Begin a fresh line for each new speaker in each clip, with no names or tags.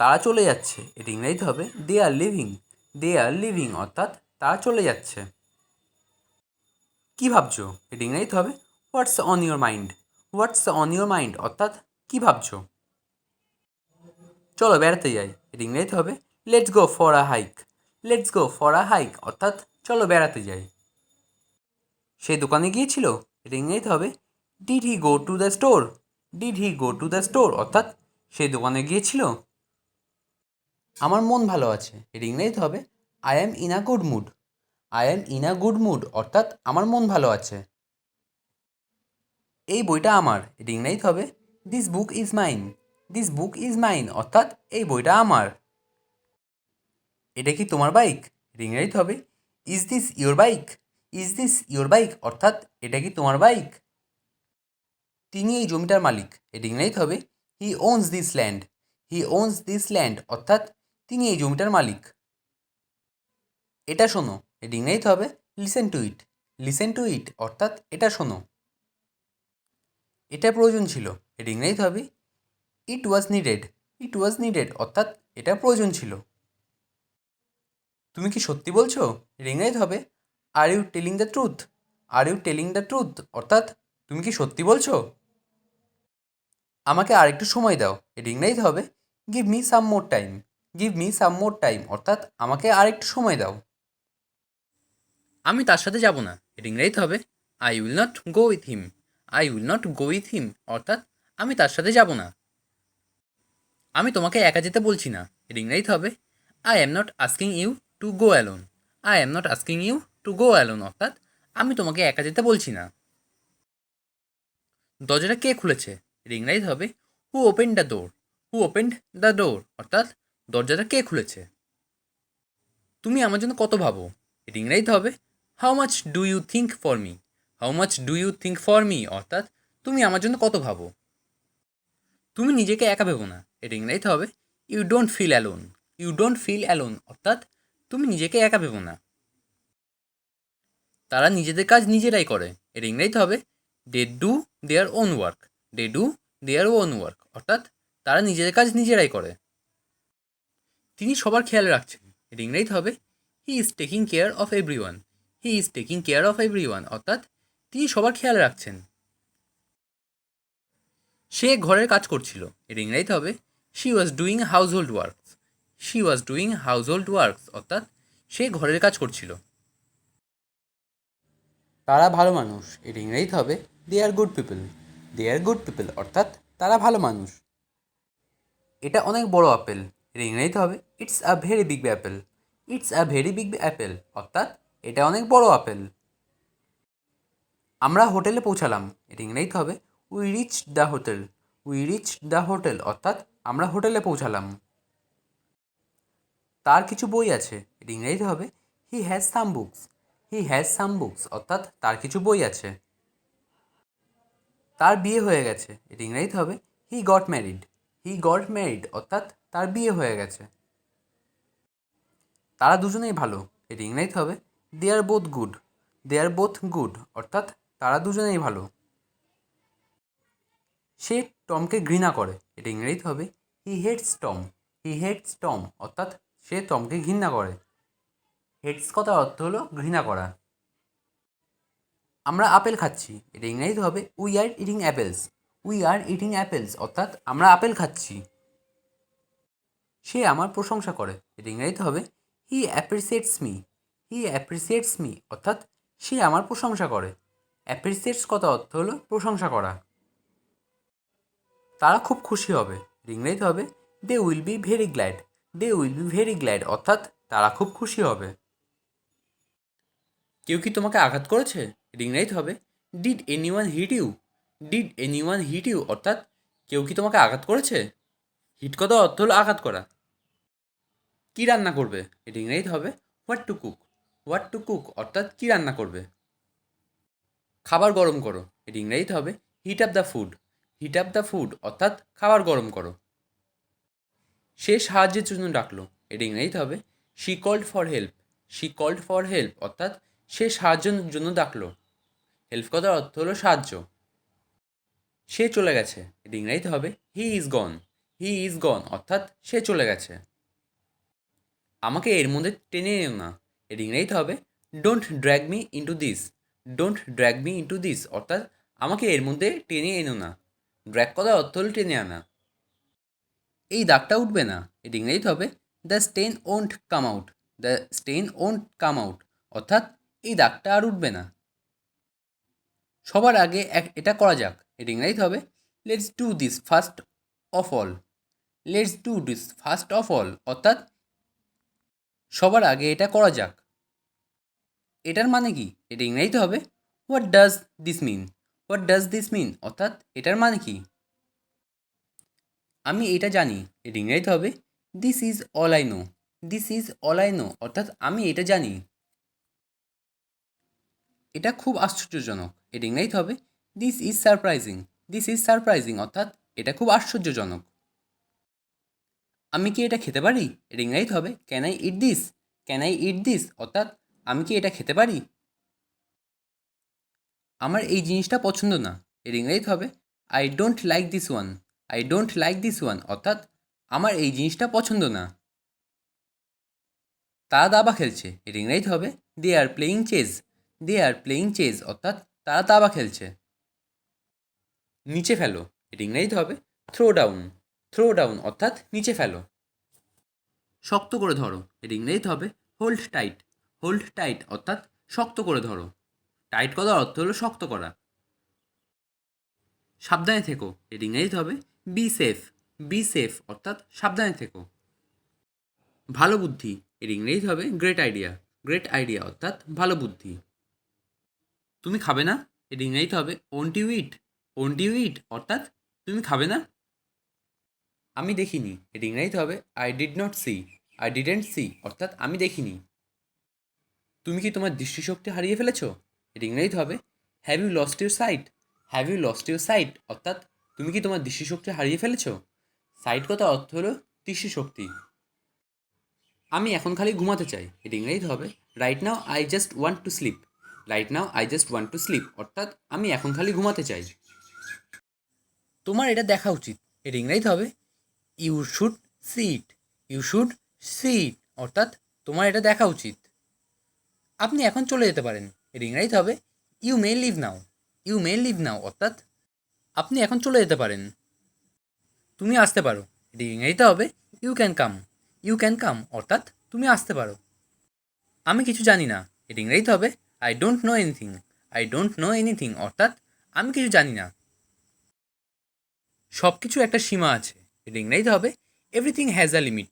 তারা চলে যাচ্ছে। এটা ইংরেজিতে হবে they R living they R living অর্থাৎ তারা চলে যাচ্ছে। কী ভাবছ? এটা ইংরেজিতে হবে what's on your mind what's on your mind অর্থাৎ কী ভাবছ? চলো বেড়াতে যাই। এটা ইংরেজিতে হবে let's go for a hike let's go for a hike অর্থাৎ চলো বেড়াতে যাই। সে দোকানে গিয়েছিল। এটা ইংরেজিতে হবে did he go to the store did he go to the store অর্থাৎ সে দোকানে গিয়েছিল। আমার মন ভালো আছে। ইংরেজিতে হবে। I am in a good mood I am in a good mood অর্থাৎ আমার মন ভালো আছে। এই বইটা আমার। এটা ইংরেজিতে হবে। This book is mine this book is mine অর্থাৎ এই বইটা আমার। এটা কি তোমার বাইক এটা ইংরেজিতে হবে। Is this your bike is this your bike অর্থাৎ এটা কি তোমার বাইক তিনি এই জমিটার মালিক। এটা ইংরেজিতে হবে। He owns this land he owns this land অর্থাৎ তিনি এই জমিটার মালিক। এটা শোনো এটা ইংরেজিতে হবে listen to it listen to it অর্থাৎ এটা শোনো। এটা প্রয়োজন ছিল এটা ইংরেজিতে হবে। ইট ওয়াজ নিডেড ইট ওয়াজ নিডেড অর্থাৎ এটা প্রয়োজন ছিল। তুমি কি সত্যি বলছো এটা ইংরেজিতে হবে? Are you telling the truth are you telling the truth অর্থাৎ তুমি কি সত্যি বলছো? আমাকে আরেকটু সময় দাও এটা ইংরেজিতে হবে। Give me some more time give me some more time অর্থাৎ আমাকে আরেকটু সময় দাও। আমি তার সাথে যাব না। এটা ইংরেজিতে হবে। I will not go with him I will not go with him অর্থাৎ আমি তার সাথে যাব না। আমি তোমাকে একা যেতে বলছি না। এটা ইংরেজিতে হবে। I am not asking you to go alone I am not asking you to go alone অর্থাৎ আমি তোমাকে একা যেতে বলছি না। দরজাটা কে খুলেছে? এটা ইংরেজিতে হবে। Who open the door who opened the door অর্থাৎ দরজাটা কে খুলেছে? তুমি আমার জন্য কত ভাবো? এটা ইংরেজিতে হবে। How much do you think for me how much do you think for me অর্থাৎ, তুমি আমার জন্য কত ভাবো? তুমি নিজেকে একা ভেবো না। এটা হবে। You don't feel alone you don't feel alone অর্থাৎ, তুমি নিজেকে একা ভেবো না। তারা নিজেদের কাজ নিজেরাই করে। এটা ইংরেজিতে হবে। They do their own work they do their own work অর্থাৎ, তারা নিজেদের কাজ নিজেরাই করে। তিনি সবার খেয়াল রাখছেন। এটা ইংরেজিতে হবে he is taking care of every one he is taking care of every one অর্থাৎ তিনি সবার খেয়াল রাখছেন। সে ঘরের কাজ করছিল। এটা ইংরেজিতে হবে she was doing household works she was doing household works অর্থাৎ সে ঘরের কাজ করছিল। তারা ভালো মানুষ। এটা ইংরেজিতে হবে they are good people they are good people অর্থাৎ তারা ভালো মানুষ। এটা অনেক বড় আপেল। এটা ইংরেজিতে হবে it's a very big apple it's a very big apple অর্থাৎ এটা অনেক বড় আপেল। আমরা হোটেলে পৌঁছালাম, এটা ইংরেজিতে হবে we reach the hotel we reach the hotel অর্থাৎ আমরা হোটেলে পৌঁছালাম। তার কিছু বই আছে, এটা ইংরেজিতে হবে he has some books he has some books অর্থাৎ তার কিছু বই আছে। তার বিয়ে হয়ে গেছে, এটা ইংরেজিতে হবে he got married he got married অর্থাৎ তার বিয়ে হয়ে গেছে। তারা দুজনেই ভালো, এটা ইংরেজিতে হবে। They are both good they are both good অর্থাৎ তারা দুজনেই ভালো। সে টমকে ঘৃণা করে, এটা ইংরেজিতে হবে। He hates Tom he hates Tom অর্থাৎ সে টমকে ঘৃণা করে। হেটস কথার অর্থ হলো ঘৃণা করা। আমরা আপেল খাচ্ছি, এটা ইংরেজিতে হবে। We are eating apples we are eating apples অর্থাৎ আমরা আপেল খাচ্ছি। সে আমার প্রশংসা করে। এটা ইংরেজিতে হবে he appreciates me he appreciates me অর্থাৎ সে আমার প্রশংসা করে। অ্যাপ্রিসিয়েটস কথা অর্থ হলো? প্রশংসা করা। তারা খুব খুশি হবে। ইংরেজিতে হবে they will be very glad they will be very glad অর্থাৎ তারা খুব খুশি হবে। কেউ কি তোমাকে আঘাত করেছে? ইংরেজিতে হবে did anyone hit you did anyone hit you অর্থাৎ কেউ কি তোমাকে আঘাত করেছে? হিট কথা অর্থ হলো? আঘাত করা। কী রান্না করবে? এটা ইংরেজিতে হবে what to cook what to cook অর্থাৎ কী রান্না করবে? খাবার গরম করো, এটা ইংরেজিতে হবে heat up the food heat up the food অর্থাৎ খাবার গরম করো। সে সাহায্যের জন্য ডাকলো, এটা ইংরেজিতে হবে she called for help she called for help অর্থাৎ সে সাহায্যের জন্য ডাকলো। হেল্প কথার অর্থ হলো সাহায্য। সে চলে গেছে, এটা ইংরেজিতে হবে he is gone he is gone অর্থাৎ সে চলে গেছে। আমাকে এর মধ্যে টেনে এনো না। এর ইংরেজিতে হবে don't drag me into this don't drag me into this অর্থাৎ আমাকে এর মধ্যে টেনে এনো না। ড্র্যাগ করার অর্থ হল টেনে আনা। এই দাগটা উঠবে না। এর ইংরেজিতে হবে the stain won't come out the stain won't come out অর্থাৎ এই দাগটা আর উঠবে না। সবার আগে এক, এটা করা যাক। এর ইংরেজিতে হবে let's do this first of all let's do this first of all অর্থাৎ সবার আগে এটা করা যাক। এটার মানে কি? এটা ইংরেজিতে হবে what does this mean what does this mean অর্থাৎ এটার মানে কি? আমি এটা জানি এর ইংরেজিতে হবে this is all I know this is all I know অর্থাৎ আমি এটা জানি। এটা খুব আশ্চর্যজনক এর ইংরেজিতে হবে this is surprising this is surprising অর্থাৎ এটা খুব আশ্চর্যজনক। আমি কি এটা খেতে পারি? এর ইংরেজিতে হবে। Can I eat this can I eat this অর্থাৎ আমি কি এটা খেতে পারি? আমার এই জিনিসটা পছন্দ না। এর ইংরেজিতে হবে। I don't like this one I don't like this one অর্থাৎ আমার এই জিনিসটা পছন্দ না। তারা দাবা খেলছে। এর ইংরেজিতে হবে। They are playing chess they are playing chess অর্থাৎ তারা দাবা খেলছে। নিচে ফেলো। এর ইংরেজিতে হবে। থ্রো ডাউন থ্রো ডাউন অর্থাৎ নিচে ফেলো। শক্ত করে ধরো। এর ইংরেজিতে হবে হোল্ড টাইট হোল্ড টাইট অর্থাৎ শক্ত করে ধরো। টাইট করার অর্থ হলো শক্ত করা। সাবধানে থেকো। এর ইংরেজিতে হবে বি সেফ বি সেফ অর্থাৎ সাবধানে থেকো। ভালো বুদ্ধি। এর ইংরেজিতে হবে গ্রেট আইডিয়া গ্রেট আইডিয়া অর্থাৎ ভালো বুদ্ধি। তুমি খাবে না? এর ইংরেজিতে হবে won't you eat won't you eat অর্থাৎ তুমি খাবে না? আমি দেখিনি এর ইংরেজিতে হবে I did not see I didn't see অর্থাৎ আমি দেখিনি। তুমি কি তোমার দৃষ্টিশক্তি হারিয়ে ফেলেছো? এর ইংরেজিতে হবে have you lost your sight have you lost your sight অর্থাৎ তুমি কি তোমার দৃষ্টিশক্তি হারিয়ে ফেলেছো? সাইট কথা অর্থ হলো দৃষ্টিশক্তি। আমি এখন খালি ঘুমাতে চাই এর ইংরেজিতে হবে right now I just want to sleep right now I just want to sleep অর্থাৎ আমি এখন খালি ঘুমাতে চাই। তোমার এটা দেখা উচিত এর ইংরেজিতে হবে you should sit you should sit অর্থাৎ তোমার এটা দেখা উচিত। আপনি এখন চলে যেতে পারেন। ইংরেজিতে হবে। You may leave now you may leave now অর্থাৎ আপনি এখন চলে যেতে পারেন। তুমি আসতে পারো। এটি ইংরেজিতে হবে। You can come you can come অর্থাৎ তুমি আসতে পারো। আমি কিছু জানি না। এটি ইংরেজিতে হবে। I don't know anything I don't know anything অর্থাৎ আমি কিছু জানি না। সব কিছু একটা সীমা আছে। ইংরেজিতে হবে। Everything has a limit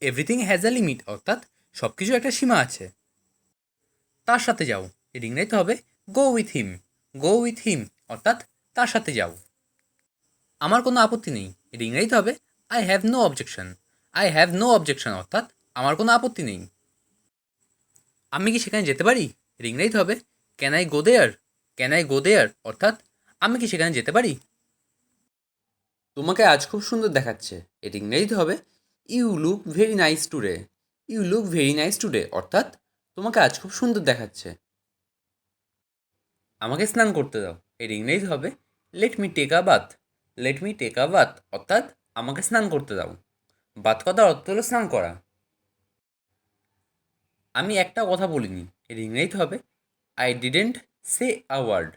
everything has a limit অর্থাৎ সব কিছু একটা সীমা আছে। তার সাথে যাও। এর ইংরেজিতে হবে। গো with him go with him অর্থাৎ তার সাথে যাও। আমার কোনো আপত্তি নেই। এর ইংরেজিতে হবে। I have no objection I have no objection অর্থাৎ আমার কোনো আপত্তি নেই। আমি কি সেখানে যেতে পারি? এর হবে। Can I go there can I go there অর্থাৎ আমি কি সেখানে যেতে পারি? তোমাকে আজ খুব সুন্দর দেখাচ্ছে। এটি ইংরেজিতে হবে। You look very nice today you look very nice today অর্থাৎ তোমাকে আজ খুব সুন্দর দেখাচ্ছে। আমাকে স্নান করতে দাও। এর ইংরেজি হবে। Let me take a bath let me take a bath অর্থাৎ আমাকে স্নান করতে দাও। বাথ কথার অর্থ হলো স্নান করা। আমি একটা কথা বলিনি। এর ইংরেজিতে হবে। I didn't say a word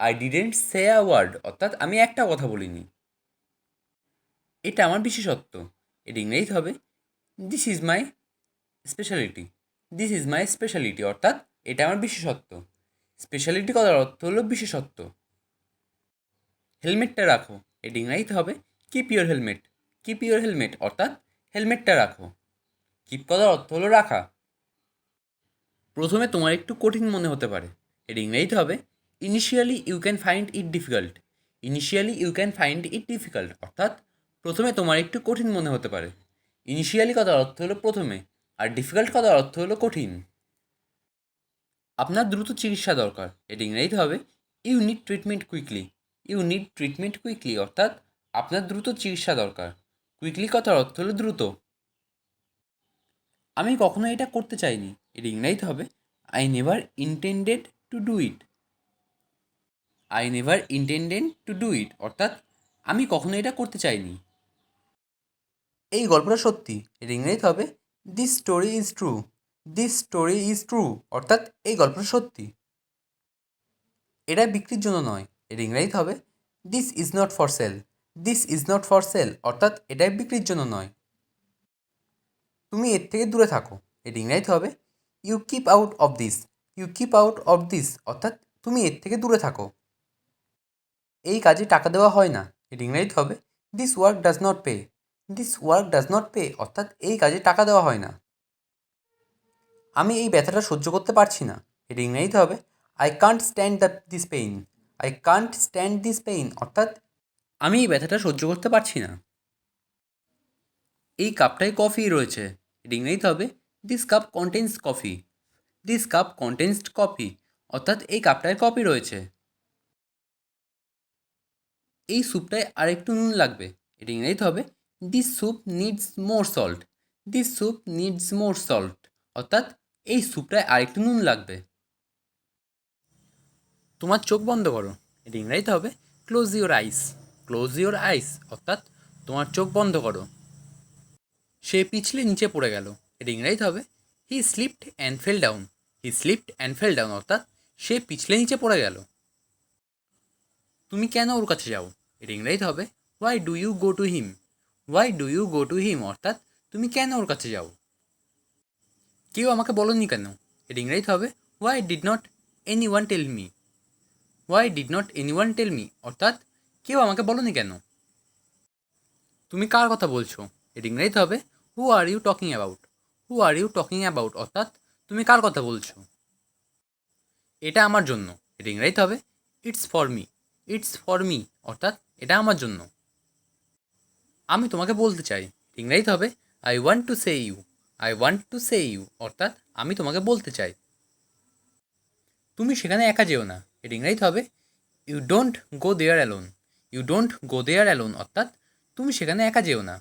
I didn't say a word অর্থাৎ আমি একটা কথা বলিনি। এটা আমার বিশেষত্ব। এর ইংরেজিতে হবে this is my speciality this is my speciality অর্থাৎ এটা আমার বিশেষত্ব। স্পেশালিটি কথার অর্থ হলো বিশেষত্ব। হেলমেটটা রাখো এটি ইংরাজিতে হবে keep your helmet keep your helmet অর্থাৎ হেলমেটটা রাখো কিপ কথার অর্থ হলো রাখা। প্রথমে তোমার একটু কঠিন মনে হতে পারে। এর ইংরেজিতে হবে initially you can find it difficult initially you can find it difficult অর্থাৎ প্রথমে তোমার একটু কঠিন মনে হতে পারে। ইনিশিয়ালি কথার অর্থ হলো প্রথমে, আর ডিফিকাল্ট কথার অর্থ হলো কঠিন। আপনার দ্রুত চিকিৎসা দরকার, এটি ইংরেজিতে হবে you need treatment quickly you need treatment quickly অর্থাৎ আপনার দ্রুত চিকিৎসা দরকার। কুইকলি কথার অর্থ হলো দ্রুত। আমি কখনো এটা করতে চাইনি, এটি ইংরেজিতে হবে I never intended to do it I never intended to do it অর্থাৎ আমি কখনো এটা করতে চাইনি। এই গল্পটা সত্যি। এর ইংরেজি হবে this story is true this story is true অর্থাৎ এই গল্পটা সত্যি। এটা বিক্রির জন্য নয়, এর ইংরেজি হবে this is not for sale this is not for sale অর্থাৎ এটা বিক্রির জন্য নয়। তুমি এর থেকে দূরে থাকো, এর ইংরেজি হবে you keep out of this you keep out of this অর্থাৎ তুমি এর থেকে দূরে থাকো। এই কাজে টাকা দেওয়া হয় না, এর ইংরেজি হবে this work does not pay this work does not pay অর্থাৎ এই কাজে টাকা দেওয়া হয় না। আমি এই ব্যথাটা সহ্য করতে পারছি না। এর ইংরেজিতে হবে I can't stand the this pain I can't stand this pain অর্থাৎ আমি এই ব্যথাটা সহ্য করতে পারছি না। এই কাপটায় কফি রয়েছে এর ইংরেজিতে হবে this cup contains coffee this cup contains coffee অর্থাৎ এই কাপটায় কফি রয়েছে। এই স্যুপটায় আরেকটু নুন লাগবে এর ইংরেজিতে হবে this soup needs more salt this soup needs more salt অর্থাৎ এই স্যুপটায় আরেকটু নুন লাগবে। তোমার চোখ বন্ধ করো। এর ইংরেজিতে হবে close your eyes close your eyes অর্থাৎ তোমার চোখ বন্ধ করো। সে পিছলে নিচে পড়ে গেল। এর ইংরেজিতে হবে he slipped and fell down he slipped and fell down অর্থাৎ সে পিছলে নিচে পড়ে গেল। তুমি কেন ওর কাছে যাও? এর ইংরেজিতে হবে why do you go to him why do you go to him অর্থাৎ, তুমি কেন ওর কাছে যাও? কেউ আমাকে বলনি কেন? এর ইংরেজিতে হবে why did not anyone tell me why did not anyone tell me অর্থাৎ, কেউ আমাকে বলনি কেন? তুমি কার কথা বলছো? এর ইংরেজিতে হবে who are you talking about who are you talking about অর্থাৎ, তুমি কার কথা বলছো? এটা আমার জন্য। এর ইংরেজিতে হবে it's for me it's for me অর্থাৎ, এটা আমার জন্য। আমি তোমাকে বলতে চাই, ইংরাজিতে হবে I want to say you I want to say you অর্থাৎ আমি তোমাকে বলতে চাই। তুমি সেখানে একা যেও না, এটা ইংরাজিতে হবে you don't go there alone you don't go there alone অর্থাৎ তুমি সেখানে একা যেও না।